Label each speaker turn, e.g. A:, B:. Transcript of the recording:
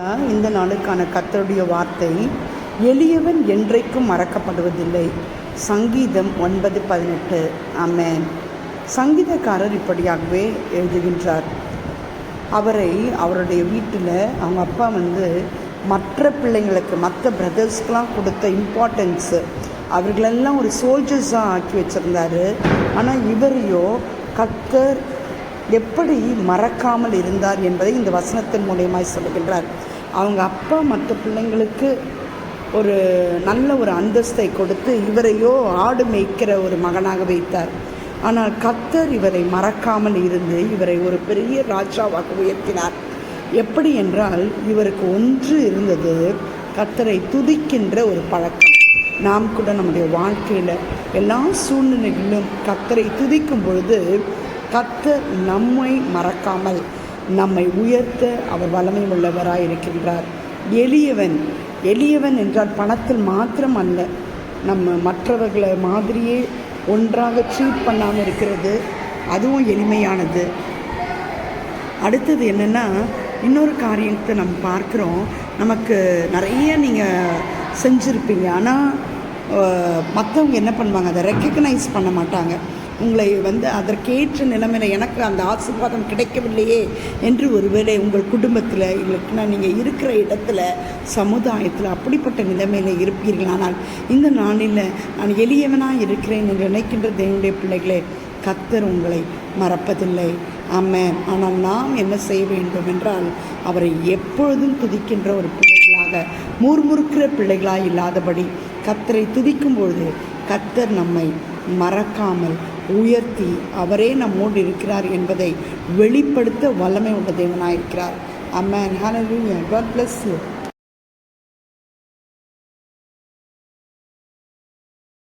A: இந்த நாளுக்கான கத்தருடைய வார்த்தை எளியவன் என்றைக்கும் மறக்கப்படுவதில்லை. சங்கீதம் ஒன்பது பதினெட்டு. ஆமேன். சங்கீதக்காரர் இப்படியாகவே எழுதுகின்றார். அவரை அவருடைய வீட்டில் அவங்க அப்பா வந்து மற்ற பிள்ளைங்களுக்கு மற்ற பிரதர்ஸ்க்கெலாம் கொடுத்த இம்பார்ட்டன்ஸு அவர்களெல்லாம் ஒரு சோல்ஜர்ஸாக ஆக்கி வச்சுருந்தாரு. ஆனால் இவரையோ கத்தர் எப்படி மறக்காமல் இருந்தார் என்பதை இந்த வசனத்தின் மூலியமாய் சொல்லுகின்றார். அவங்க அப்பா மற்ற பிள்ளைங்களுக்கு ஒரு நல்ல ஒரு அந்தஸ்தை கொடுத்து இவரையோ ஆடு மேய்க்கிற ஒரு மகனாக வைத்தார். ஆனால் கத்தர் இவரை மறக்காமல் இருந்து இவரை ஒரு பெரிய ராஜாவாக உயர்த்தினார். எப்படி என்றால் இவருக்கு ஒன்று இருந்தது கத்தரை துதிக்கின்ற ஒரு பழக்கம். நாம் கூட நம்முடைய வாழ்க்கையில் எல்லா சூழ்நிலைகளிலும் கத்தரை துதிக்கும் பொழுது கத்தர் நம்மை மறக்காமல் நம்மை உயர்த்த அவர் வல்லமை உள்ளவராக இருக்கின்றார். எளியவன் எளியவன் என்றால் பணத்தில் மாத்திரம் அல்ல நம்ம மற்றவர்களை மாதிரியே ஒன்றாக ட்ரீட் பண்ணாமல் இருக்கிறது. அதுவும் எளிமையானது. அடுத்தது என்னென்னா இன்னொரு காரியத்தை நம்ம பார்க்குறோம். நமக்கு நிறைய நீங்கள் செஞ்சுருப்பீங்க. ஆனால் மற்றவங்க என்ன பண்ணுவாங்க? அதை ரெக்கக்னைஸ் பண்ண மாட்டாங்க. உங்களை வந்து அதற்கேற்ற நிலைமையில் எனக்கு அந்த ஆசீர்வாதம் கிடைக்கவில்லையே என்று ஒருவேளை உங்கள் குடும்பத்தில் இல்லைன்னா நீங்கள் இருக்கிற இடத்துல சமுதாயத்தில் அப்படிப்பட்ட நிலைமையில் இருப்பீர்கள். ஆனால் இந்த நாளில் நான் எளியவனாக இருக்கிறேன் என்று நினைக்கின்ற தேவனுடைய பிள்ளைகளே கத்தர் உங்களை மறப்பதில்லை. ஆமென். ஆனால் நாம் என்ன செய்ய வேண்டும் என்றால் அவரை எப்பொழுதும் துதிக்கின்ற ஒரு பிள்ளைகளாக முறுமுறுக்கிற பிள்ளைகளாக இல்லாதபடி கத்தரை துதிக்கும் பொழுது கத்தர் நம்மை மறக்காமல் உயர்த்தி அவரே நம்மோடு இருக்கிறார் என்பதை வெளிப்படுத்த வல்லமை உள்ள தேவனாக இருக்கிறார் அம்மன் ஹalleluya God bless யூ